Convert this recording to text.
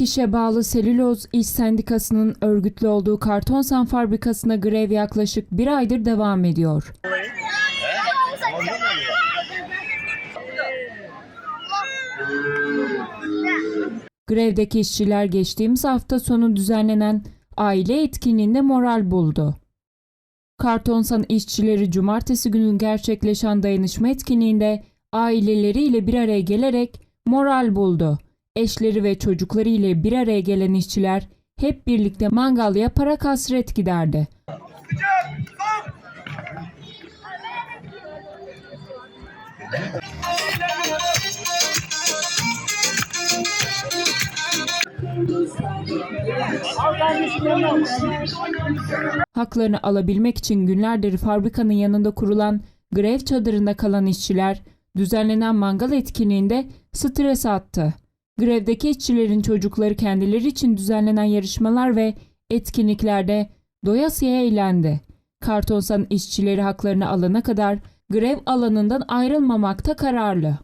İş'e bağlı Selüloz İş Sendikası'nın örgütlü olduğu kartonsan fabrikasına grev yaklaşık bir aydır devam ediyor. Grevdeki işçiler geçtiğimiz hafta sonu düzenlenen aile etkinliğinde moral buldu. Kartonsan işçileri cumartesi günü gerçekleşen dayanışma etkinliğinde aileleriyle bir araya gelerek moral buldu. Eşleri ve çocukları ile bir araya gelen işçiler hep birlikte mangal yaparak hasret giderdi. Haklarını alabilmek için günlerdir fabrikanın yanında kurulan grev çadırında kalan işçiler düzenlenen mangal etkinliğinde stres attı. Grevdeki işçilerin çocukları kendileri için düzenlenen yarışmalar ve etkinliklerde doyasıya eğlendi. Kartonsan işçileri haklarını alana kadar grev alanından ayrılmamakta kararlı.